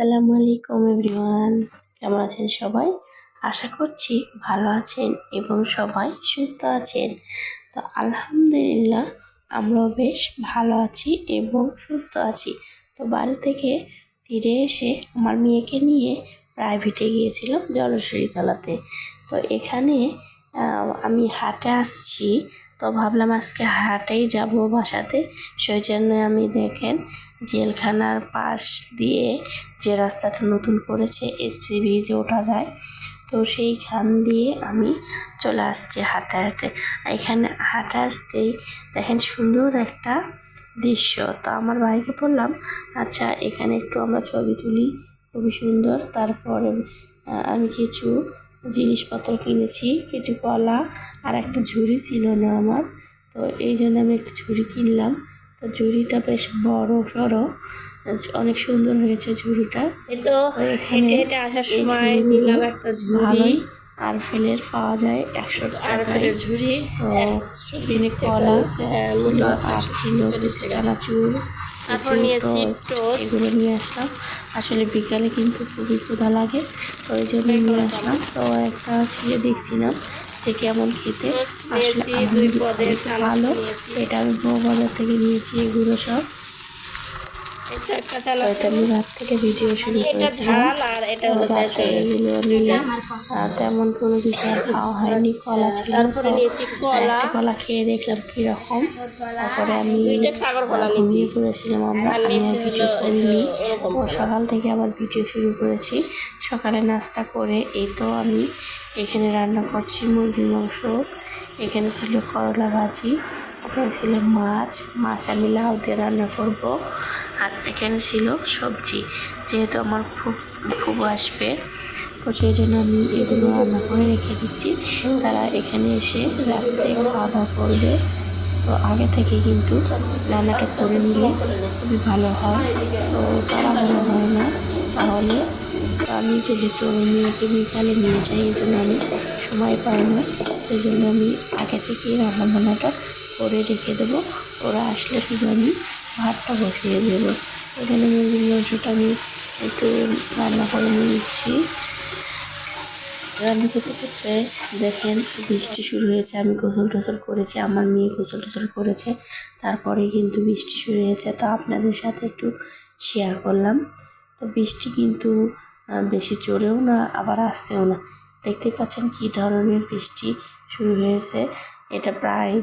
আসসালামু আলাইকুম এভরিওয়ান। কেমন আছেন সবাই? আশা করছি ভালো আছেন এবং সবাই সুস্থ আছেন। তো আলহামদুলিল্লাহ আমরাও বেশ ভালো আছি এবং সুস্থ আছি। তো বাড়ি থেকে ফিরে এসে আমার মেয়েকে নিয়ে প্রাইভেটে গিয়েছিলাম জলশ্বরী তলাতে। তো এখানে আমি হাটে আসছি। তো ভাবলাম আজকে হাটেই যাব বাসাতে। সেই জন্য আমি দেখেন জেলখানার পাশ দিয়ে যে রাস্তাটা নতুন করেছে, এসি ব্রিজে ওঠা যায়। তো সেইখান দিয়ে আমি চলে আসছি হাঁটে হাঁটে এখানে হাঁটে আসতেই দেখেন সুন্দর একটা দৃশ্য। তো আমার ভাইকে বললাম আচ্ছা এখানে একটু আমরা ছবি তুলি, খুবই সুন্দর। তারপরে আমি কিছু জিনিসপত্র কিনেছি, কিছু কলা আর একটা ঝুড়ি ছিল না আমার। তো এই জন্য আমি একটা ঝুড়ি কিনলাম। তো ঝুড়িটা বেশ বড় সড়ো। অনেক সুন্দর হয়েছে ঝুড়িটা। তো এখানে আসার সময় নিলাম একটা ঝুড়ি। আর ফেলের পাওয়া যায় একশো আর টাকায়। ঝুড়ি কলা হ্যাঁ, ছিল আর ছিল চানাচুর তারপর নিয়েছি। এগুলো নিয়ে আসলাম। আসলে বিকালে কিন্তু খুবই ক্ষুধা লাগে তো ওই জন্য নিয়ে আসলাম। তো একটা ছিঁড়ে দেখছিলাম। যে কেমন খেতে? আসলে ভালো। এটা আমি বউ বাজার থেকে নিয়েছি এগুলো সব। এটা আমি রাত থেকে ভিডিও শুরু করেছিলাম। এগুলো নিয়ে তেমন কোনো কিছু আর খাওয়া হয়নি। কলা ছিল। কলা। কলা খেয়ে দেখলাম কীরকম। তারপরে আমি। ঘুমিয়ে পড়েছিলাম আমরা। আর করিনি সকাল থেকে আবার ভিডিও শুরু করেছি। সকালে নাস্তা করে এই তো আমি এখানে রান্না করছি মুরগির মাংস। এখানে ছিল করলা ভাজি, এখানে ছিল মাছ মাছ আমি লাউ দিয়ে রান্না করব। আর এখানে ছিল সবজি, যেহেতু আমার খুব খুব আসবে, তো সেই জন্য আমি এগুলো রান্না করে রেখে দিচ্ছি। তারা এখানে এসে রাত্রে খাওয়া দাওয়া করবে। তো আগে থেকে কিন্তু রান্নাটা করে নিলে খুবই ভালো হয়। তো তারা ভালো হয় না তাহলে আমি যেহেতু মেয়েকে বিকালে নিয়ে যাই এই জন্য আমি সময় পাই না। সেই জন্য আমি আগে থেকেই রান্না বান্নাটা করে রেখে দেবো। ওরা আসলে শুধু আমি ভাতটা বসিয়ে দেবো। এখানে মুরগির মাংসটা আমি একটু রান্না করে নিচ্ছি। রান্না করতে করতে দেখেন বৃষ্টি শুরু হয়েছে, আমি গোসল টোসল করেছি, আমার মেয়ে গোসল টোসল করেছে, তারপরে কিন্তু বৃষ্টি শুরু হয়েছে। তো আপনাদের সাথে একটু শেয়ার করলাম। তো বৃষ্টি কিন্তু বেশি জোরেও না, আবার আসতেও না। দেখতে পাচ্ছেন কী ধরনের বৃষ্টি শুরু হয়েছে। এটা প্রায়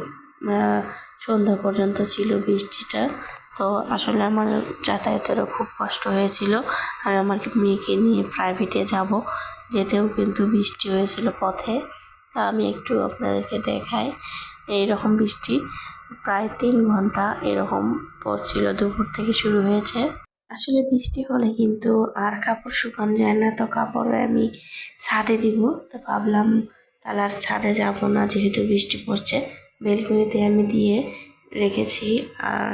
সন্ধ্যা পর্যন্ত ছিল বৃষ্টিটা। তো আসলে আমার যাতায়াতেরও খুব কষ্ট হয়েছিল। আমি আমার মেয়েকে নিয়ে প্রাইভেটে যাব, যেতেও কিন্তু বৃষ্টি হয়েছিল পথে। তা আমি একটু আপনাদেরকে দেখাই। এইরকম বৃষ্টি প্রায় তিন ঘণ্টা এরকম পড়ছিল দুপুর থেকে শুরু হয়েছে। আসলে বৃষ্টি হলে কিন্তু আর কাপড় শুকানো যায় না, তো কাপড় আমি ছাদে দিব। তো ভাবলাম তাহলে আর ছাদে যাব না, যেহেতু বৃষ্টি পড়ছে, বেলকুনিতে আমি দিয়ে রেখেছি। আর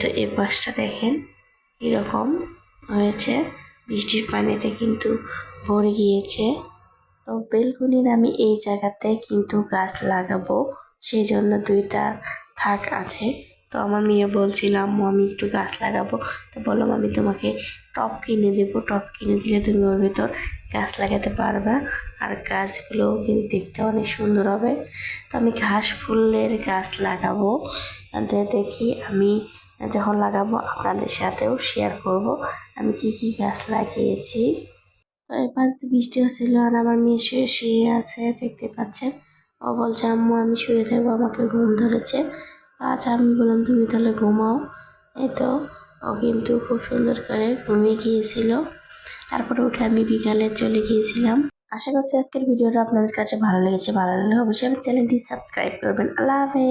তো এ পাশটা দেখেন কীরকম হয়েছে। বৃষ্টির পানিতে কিন্তু ভরে গিয়েছে। তো বেলকুনির আমি এই জায়গাতে কিন্তু গাছ লাগাবো সেই জন্য দুইটা থাক আছে। তো আমার মেয়ে বলছিল, আম্মু, আমি একটু গাছ লাগাবো। তো বললাম আমি তোমাকে টব কিনে দেবো। টব কিনে দিলে তুমি ওর ভিতর গাছ লাগাতে পারবে। আর গাছগুলোও কিন্তু দেখতে অনেক সুন্দর হবে। তো আমি ঘাস ফুলের গাছ লাগাবো। দেখি আমি যখন লাগাবো, আপনাদের সাথেও শেয়ার করব আমি কি কি গাছ লাগিয়েছি। দিয়ে বৃষ্টি হচ্ছিল আর আমার মেয়ে শুয়ে শুয়ে আছে, দেখতে পাচ্ছেন। ও বলছে, আম্মু, আমি শুয়ে থাকব, আমাকে ঘুম ধরেছে। আচ্ছা আমি বললাম, তুমি তাহলে ঘুমাও। এই তো, ও কিন্তু খুব সুন্দর করে ঘুমিয়ে গিয়েছিল। তারপরে উঠে আমি বিকালে চলে গিয়েছিলাম। আশা করছি আজকের ভিডিওটা আপনাদের কাছে ভালো লেগেছে। ভালো লাগলে অবশ্যই আমার চ্যানেলটি সাবস্ক্রাইব করবেন। আল্লাহ হাফেজ।